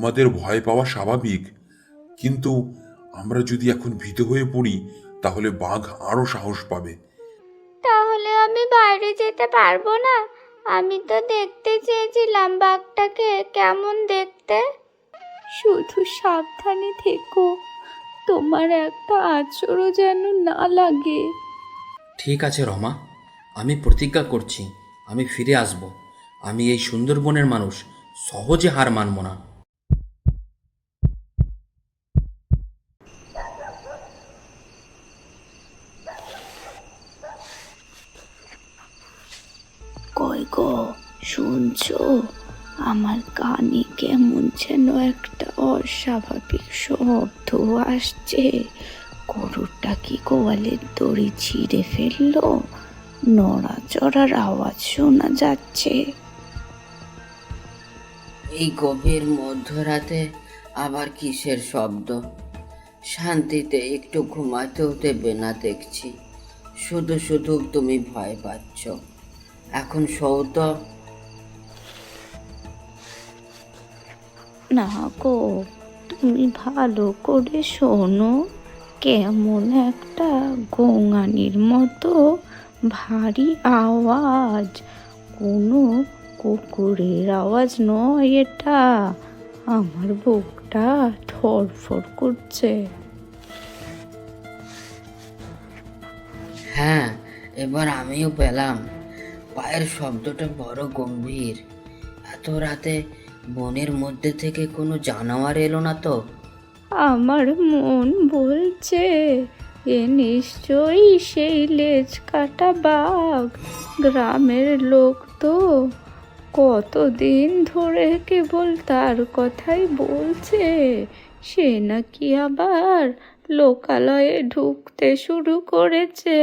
তোমাদের ভয় পাওয়া স্বাভাবিক। কিন্তু আমরা যদি এখন ভীত হয়ে পড়ি তাহলে বাঘ আরও সাহস পাবে। তাহলে আমি বাইরে যেতে পারব না? আমি তো দেখতে চেয়েছিলাম বাঘটাকে কেমন দেখতে। শুধু সাবধানে থেকো। তোমার একটা আচরও যেন না লাগে। ঠিক আছে রমা। আমি প্রতিজ্ঞা করছি আমি ফিরে আসব। আমি এই সুন্দরবনের মানুষ সহজে হার মানব না কই গো শুনছো? আমার কানে কেমন যেন একটা অস্বাভাবিক শব্দ আসছে। গরুটা কি গোয়ালের দড়ি ছিঁড়ে ফেলল? নড়াচড়ার আওয়াজ শোনা যাচ্ছে। এই গভীর মধ্যরাতে আবার কিসের শব্দ? শান্তিতে একটু ঘুমাতেও দেবে না দেখছি। শুধু শুধু তুমি ভয় পাচ্ছ। এখন সৌত না গো, তুমি ভালো করে শোনো। কেমন একটা গোঙানির মতো ভারী আওয়াজ। কোনো কুকুরের আওয়াজ নয় এটা। আমার বুকটা ধরফর করছে। হ্যাঁ এবার আমিও পেলাম। পায়ের শব্দটা বড় গম্ভীর। এত রাতে বনের মধ্যে থেকে কোনো জানোয়ার এলো না তো? আমার মন বলছে এ নিশ্চয়ই সেই লেজ কাটা বাঘ। গ্রামের লোক তো কতদিন ধরে কেবল তার কথাই বলছে। সে নাকি আবার লোকালয়ে ঢুকতে শুরু করেছে।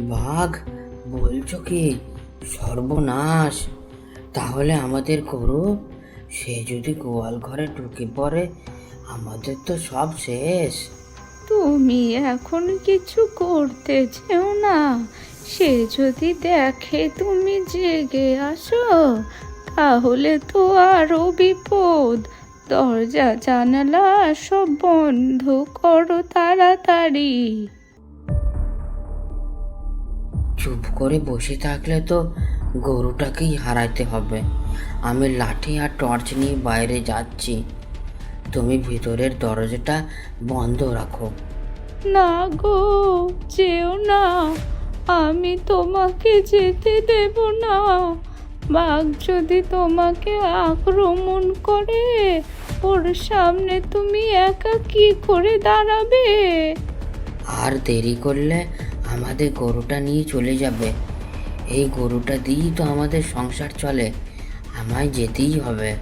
বাঘ বলছো কি? সর্বনাশ। তাহলে আমাদের গরু সে যদি গোয়াল ঘরে ঢুকে পড়ে আমাদের তো সব শেষ। তুমি এখন কিছু করতে চেও না। সে যদি দেখে তুমি জেগে আসো তাহলে তো আরও বিপদ। দরজা জানালা সব বন্ধ করো তাড়াতাড়ি। চুপ করে বসে থাকলে তো গরুটাকেই হারাইতে হবে। আমি লাঠি আর টর্চ নিয়ে বাইরে যাচ্ছি। তুমি ভিতরের দরজাটা বন্ধ রাখো। না গো যেও না। আমি তোমাকে যেতে দেব না। বাঘ যদি তোমাকে আক্রমণ করে ওর সামনে তুমি একা কি করে দাঁড়াবে? আর দেরি করলে আমাদের গরুটা নিয়ে চলে যাবে। এই গরুটা দিয়েই তো আমাদের সংসার চলে। আমায় যেতেই হবে।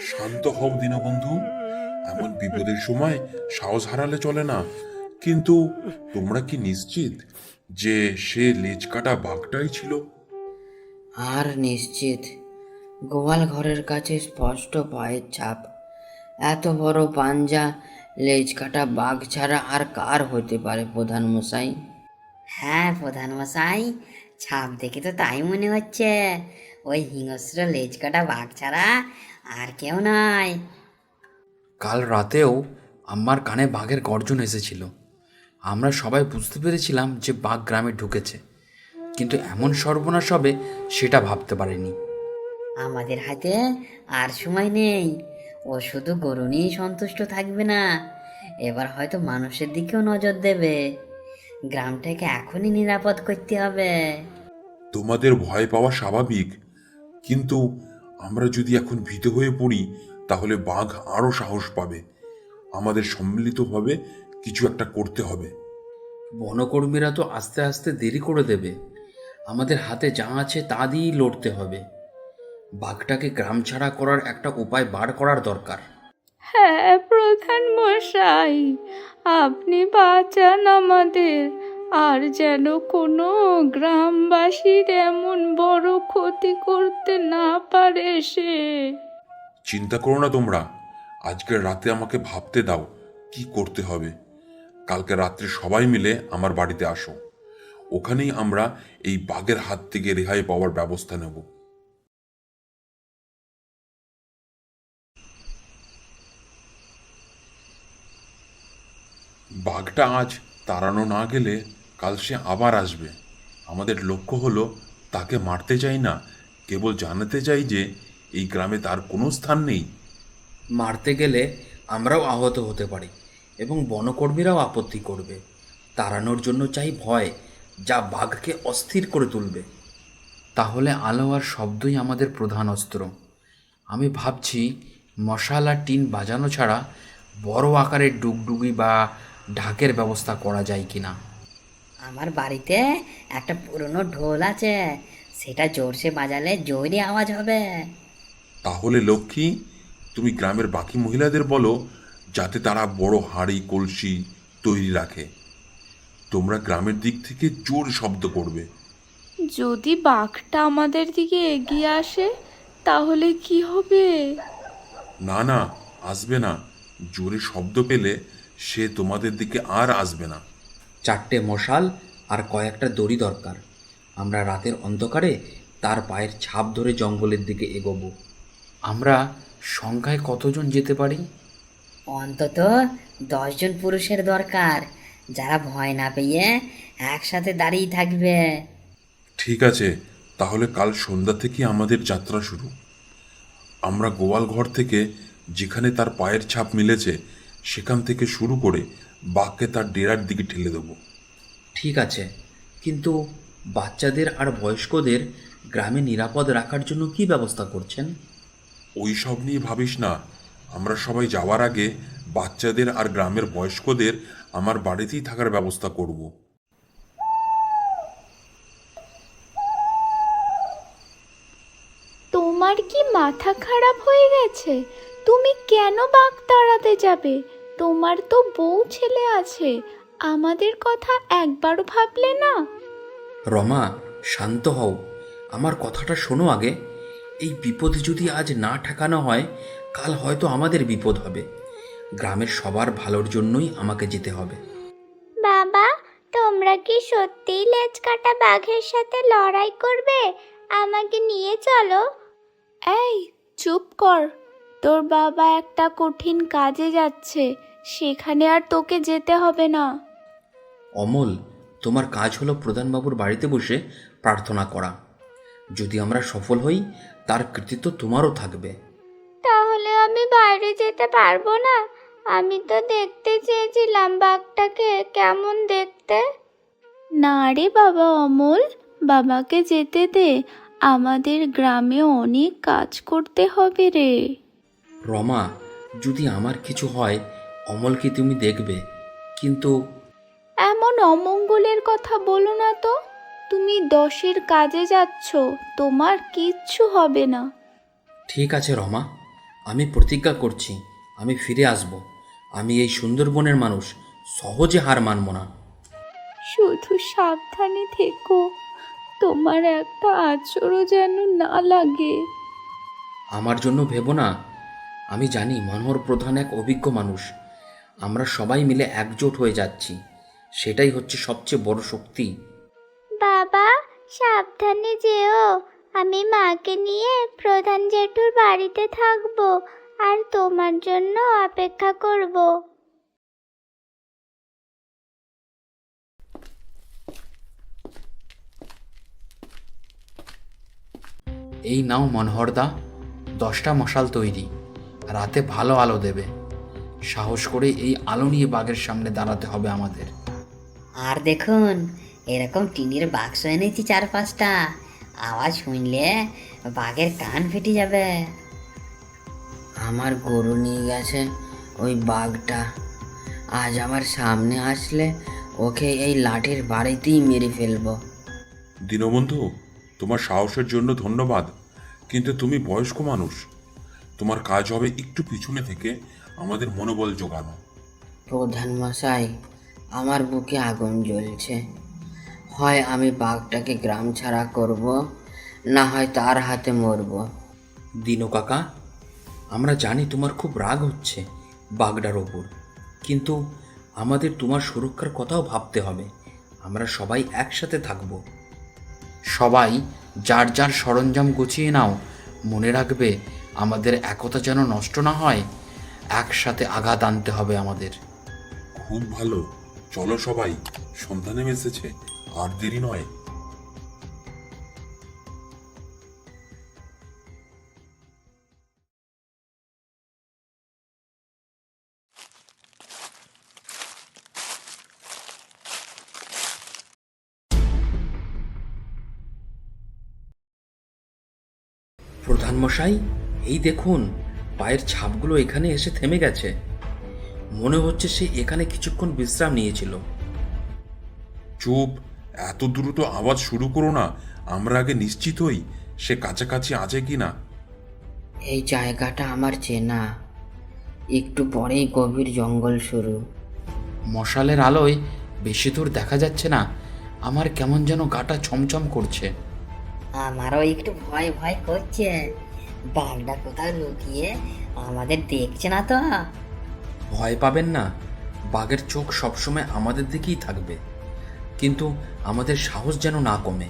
শান্ত হও দীনবন্ধু। এমন বিপদের সময় সাহস হারালে চলে না। কিন্তু তোমরা কি নিশ্চিত যে সে লেজ কাটা বাঘটাই ছিল? আর নিশ্চিত। গোয়াল ঘরের কাছে স্পষ্ট পায়ের ছাপ। এত বড় পাঞ্জা লেজ কাটা বাঘ ছাড়া আর কার হতে পারে প্রধান মশাই হ্যাঁ প্রধান মশাই ছাপ দেখে তো তাই মনে হচ্ছে। ওই হিংস্র লেজ কাটা বাঘ ছাড়া আর কেউ নাই। কাল রাতেও আমার কানে বাঘের গর্জন এসেছিল। আমরা সবাই বুঝতে পেরেছিলাম যে বাঘ গ্রামে ঢুকেছে। কিন্তু এমন সর্বনাশ হবে সেটা ভাবতে পারিনি। আমাদের হাতে আর সময় নেই। ও শুধু গরু নিয়েই সন্তুষ্ট থাকবে না। এবার হয়তো মানুষের দিকেও নজর দেবে। গ্রামটাকে এখনই নিরাপদ করতে হবে। তোমাদের ভয় পাওয়া স্বাভাবিক। কিন্তু আমরা যদি এখন ভীত হয়ে পড়ি তাহলে বাঘ আরও সাহস পাবে। আমাদের সম্মিলিতভাবে কিছু একটা করতে হবে। বনকর্মীরা তো আস্তে আস্তে দেরি করে দেবে। আমাদের হাতে যা আছে তা দিয়েই লড়তে হবে। বাঘটাকে গ্রাম ছাড়া করার একটা উপায় বার করার দরকার। হ্যাঁ প্রধান মশাই আপনি বাঁচান আমাদের। আর যেন কোনো গ্রামবাসীর এমন বড় ক্ষতি করতে না পারে সে। চিন্তা করো না তোমরা। আজকে রাতে আমাকে ভাবতে দাও কি করতে হবে। কালকে রাত্রে সবাই মিলে আমার বাড়িতে আসো। ওখানেই আমরা এই বাঘের হাত থেকে রেহাই পাওয়ার ব্যবস্থা নেব। বাঘটা আজ তাড়ানো না গেলে কাল সে আবার আসবে। আমাদের লক্ষ্য হলো তাকে মারতে চাই না, কেবল জানাতে চাই যে এই গ্রামে তার কোনো স্থান নেই। মারতে গেলে আমরাও আহত হতে পারি এবং বনকর্মীরাও আপত্তি করবে। তাড়ানোর জন্য চাই ভয়, যা বাঘকে অস্থির করে তুলবে। তাহলে আলো আর শব্দই আমাদের প্রধান অস্ত্র। আমি ভাবছি মশাল টিন বাজানো ছাড়া বড় আকারের ডুগডুগি বা ঢাকের ব্যবস্থা করা যায় কি না আমার বাড়িতে একটা পুরনো ঢোল আছে। সেটা জোরসে বাজালে জোরে আওয়াজ হবে। তাহলে লক্ষ্মী তুমি গ্রামের বাকি মহিলাদের বলো যাতে তারা বড় হাঁড়ি কলসি তৈরি রাখে। তোমরা গ্রামের দিক থেকে জোর শব্দ করবে। যদি বাঘটা আমাদের দিকে এগিয়ে আসে তাহলে কি হবে? না না আসবে না। জোরে শব্দ পেলে সে তোমাদের দিকে আর আসবে না। চারটে মশাল আর কয়েকটা দড়ি দরকার। আমরা রাতের অন্ধকারে তার পায়ের ছাপ ধরে জঙ্গলের দিকে এগোবো। আমরা সংখ্যায় কতজন যেতে পারি? অন্তত দশজন পুরুষের দরকার। যারা ভয় না পেয়ে একসাথে দাঁড়িয়ে থাকবে। ঠিক আছে তাহলে কাল সন্ধ্যা থেকে আমাদের যাত্রা শুরু। আমরা গোয়াল ঘর থেকে যেখানে তার পায়ের ছাপ মিলেছে সেখান থেকে শুরু করে বাঘকে তার ডেরার দিকে ঠেলে দেবো। ঠিক আছে কিন্তু বাচ্চাদের আর বয়স্কদের গ্রামে নিরাপদ রাখার জন্য কি ব্যবস্থা করছেন? ওই সব নিয়ে ভাবিস না। আমরা সবাই যাওয়ার আগে বাচ্চাদের আর গ্রামের বয়স্কদের আমার বাড়িতেই থাকার ব্যবস্থা করব। তোমার কি মাথা খারাপ হয়ে গেছে? তুমি কেন বাঘ তাড়াতে যাবে? তোমার তো বউ ছেলে আছে আমাদের কথা একবারও ভাবলে না। রমা শান্ত হও। আমার কথাটা শোনো আগে। এই বিপদ যদি আজ না ঠেকানো হয় কাল হয়তো আমাদের বিপদ হবে। গ্রামের সবার ভালোর জন্যই আমাকে যেতে হবে। বাবা তোমরা কি সত্যিই লেজ কাটা বাঘের সাথে লড়াই করবে? আমাকে নিয়ে চলো। এই চুপ কর। তোর বাবা একটা কঠিন কাজে যাচ্ছে সেখানে আর তোকে যেতে হবে না। অমল তোমার কাজ হলো প্রধানবাবুর বাড়িতে বসে প্রার্থনা করা। যদি আমরা সফল হই তার কৃতিত্ব তোমারও থাকবে। তাহলে আমি বাইরে যেতে পারব না? আমি তো দেখতে চেয়েছিলাম বাঘটাকে কেমন দেখতে? না রে বাবা অমল বাবাকে যেতে দে। আমাদের গ্রামে অনেক কাজ করতে হবে রে। রমা যদি আমার কিছু হয় অমলকে তুমি দেখবে। কিন্তু এমন অমঙ্গলের কথা বলো না তো। তুমি দশের কাজে যাচ্ছ তোমার কিচ্ছু হবে না। ঠিক আছে রমা আমি প্রতিজ্ঞা করছি আমি ফিরে আসব। আমি এই সুন্দরবনের মানুষ সহজে হার মানব না। শুধু সাবধানে থেকো তোমার একটা আচরও যেন না লাগে। আমার জন্য ভেবো না আমি জানি মনোহর প্রধান এক অভিজ্ঞ মানুষ। আমরা সবাই মিলে একজোট হয়ে যাচ্ছি। সেটাই হচ্ছে সবচেয়ে বড় শক্তি। বাবা সাবধানে যেও। আমি মাকে নিয়ে প্রধান জেঠুর বাড়িতে থাকব আর তোমার জন্য অপেক্ষা করব। এই নাও মনোহরদা দশটা মশাল তৈরি। রাতে ভালো আলো দেবে। সাহস করে এই আলো নিয়ে বাঘের সামনে দাঁড়াতে হবে আমাদের। আর দেখুন এরকম টিনের বাক্স এনেছি চার পাঁচটা আওয়াজ শুনলে বাঘের কান ফেটে যাবে। আমার গরু নিয়ে গেছে ওই বাঘটা। আজ আমার সামনে আসলে ওকে এই লাঠির বাড়িতেই মেরে ফেলব। দীনবন্ধু তোমার সাহসের জন্য ধন্যবাদ। কিন্তু তুমি বয়স্ক মানুষ তোমার কাজ হবে একটু পিছনে থেকে আমাদের মনোবল জোগানো। প্রধান মশাই আমার বুকে আগুন জ্বলছে। হয় আমি বাঘটাকে গ্রাম ছাড়া করব না হয় তার হাতে মরব। দিনু কাকা আমরা জানি তোমার খুব রাগ হচ্ছে বাগডার ওপর কিন্তু আমাদের তোমার সুরক্ষার কথাও ভাবতে হবে। আমরা সবাই একসাথে থাকব। সবাই যার যার সরঞ্জাম গুছিয়ে নাও মনে রাখবে আমাদের একতা যেন নষ্ট না হয় একসাথে আঘাত আনতে হবে আমাদের। খুব ভালো। চলো সবাই সন্ধ্যা নেমে এসেছে আর দেরি নয়। প্রধান মশাই এই দেখুন পায়ের ছাপগুলো এখানে এসে থেমে গেছে। মনে হচ্ছে সে এখানে কিছুক্ষণ বিশ্রাম নিয়েছিল। চুপ এত দ্রুত আওয়াজ শুরু করো না আমরা আগে নিশ্চিত হই সে কাছাকাছি আছে কি না এই জায়গাটা আমার চেনা। একটু পরেই গভীর জঙ্গল শুরু। মশালের আলোয় বেশি দূর দেখা যাচ্ছে না আমার কেমন যেন গাটা ছমছম করছে। আমারও একটু ভয় ভয় করছে। বাঘটা কোথাও লুকিয়ে আমাদের দেখছে না তো? ভয় পাবেন না। বাঘের চোখ সবসময় আমাদের দিকেই থাকবে। কিন্তু আমাদের সাহস যেন না কমে।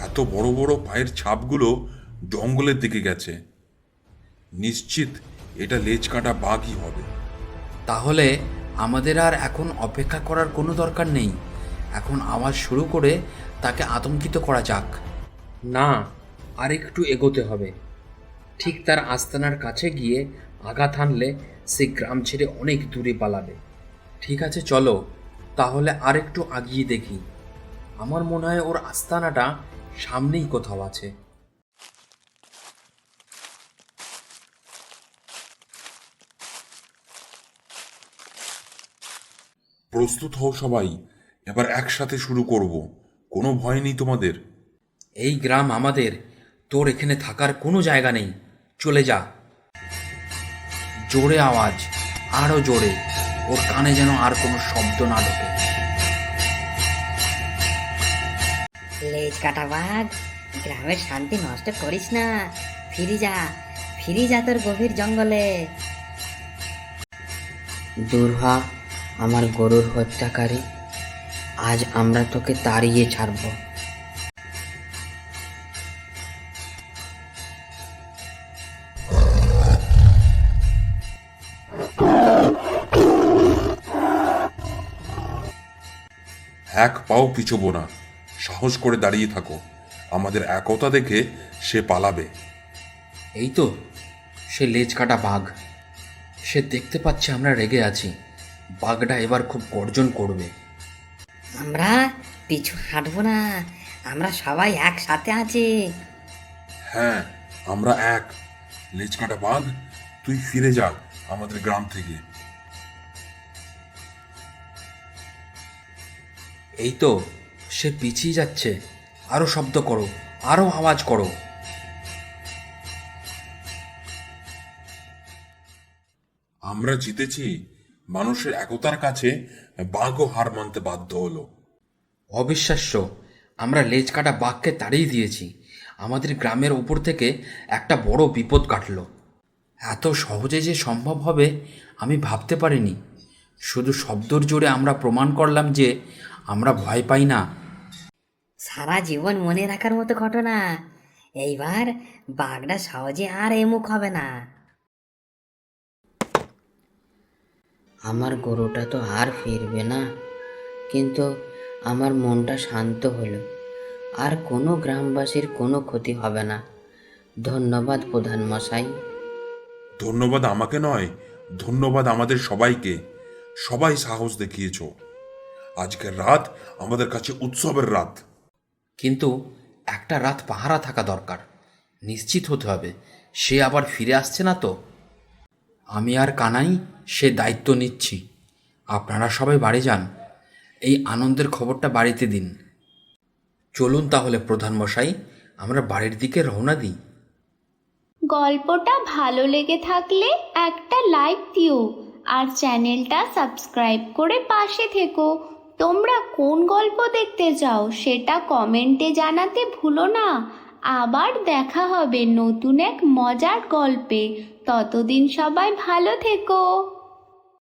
এত বড় বড় পায়ের ছাপগুলো জঙ্গলের দিকে গেছে। নিশ্চিত এটা লেজ কাটা বাঘই হবে। তাহলে আমাদের আর এখন অপেক্ষা করার কোনো দরকার নেই। এখন আওয়াজ শুরু করে তাকে আতঙ্কিত করা যাক। না আর একটু এগোতে হবে। ঠিক তার আস্তানার কাছে গিয়ে আঘাত হানলে সে গ্রাম ছেড়ে অনেক দূরে পালাবে। ঠিক আছে চলো তাহলে আর একটু আগিয়ে দেখি। আমার মনে হয় ওর আস্তানাটা সামনেই কোথাও আছে। প্রস্তুত হও সবাই এবার একসাথে শুরু করব। কোনো ভয় নেই তোমাদের। এই গ্রাম আমাদের তোর এখানে থাকার কোনো জায়গা নেই। চলে যা। জোরে আওয়াজ আরও জোরে। ওর কানে যেন আর কোনো শব্দ না ঢোকে। লেজ কাটা বাঘ গ্রামের শান্তি নষ্ট করিস না। ফিরে যা ফিরে যা তোর গভীর জঙ্গলে। দূর হ আমার গরুর হত্যাকারী। আজ আমরা তোকে তাড়িয়ে ছাড়বো। এক পাও পিছবো না। সাহস করে দাঁড়িয়ে থাকো। আমাদের একতা দেখে সে পালাবে। এই তো সে লেজ কাটা বাঘ। সে দেখতে পাচ্ছে আমরা রেগে আছি। বাঘটা এবার খুব গর্জন করবে। আমরা পিছু হাঁটবো না। আমরা সবাই একসাথে আছি। হ্যাঁ আমরা এক। লেজ কাটা বাঘ তুই ফিরে যা আমাদের গ্রাম থেকে। এই তো সে পিছিয়ে যাচ্ছে। আরও শব্দ করো আরও আওয়াজ করো। আমরা জিতেছি মানুষের একতার কাছে বাঘও হার মানতে বাধ্য হলো। অবিশ্বাস্য আমরা লেজ কাটা বাঘকে তাড়িয়ে দিয়েছি। আমাদের গ্রামের ওপর থেকে একটা বড় বিপদ কাটলো। এত সহজে যে সম্ভব হবে আমি ভাবতে পারিনি। শুধু শব্দর জোরে আমরা প্রমাণ করলাম যে আমরা ভয় পাই না। সারা জীবন মনে রাখার মতো ঘটনা। এইবার বাঘটা সহজে আর এমুখ হবে না। আমার গরুটা তো আর ফিরবে না। কিন্তু আমার মনটা শান্ত হলো। আর কোনো গ্রামবাসীর কোনো ক্ষতি হবে না। ধন্যবাদ প্রধান মশাই ধন্যবাদ আমাকে নয় ধন্যবাদ আমাদের সবাইকে। সবাই সাহস দেখিয়েছ। আজকের রাত আমাদের কাছে উৎসবের রাত। কিন্তু একটা রাত পাহারা থাকা দরকার। নিশ্চিত হতে হবে সে আবার ফিরে আসছে না তো? আমি আর কানাই সে দায়িত্ব নিচ্ছি। আপনারা সবাই বাড়ি যান। এই আনন্দের খবরটা বাড়িতে দিন। চলুন তাহলে প্রধান মশাই আমরা বাড়ির দিকে রওনা দিই। গল্পটা ভালো লেগে থাকলে একটা লাইক দিও আর চ্যানেলটা সাবস্ক্রাইব করে পাশে থেকো। তোমরা কোন গল্প দেখতে চাও সেটা কমেন্টে জানাতে ভুলো না। আবার দেখা হবে নতুন এক মজার গল্পে। ততদিন সবাই ভালো থেকো।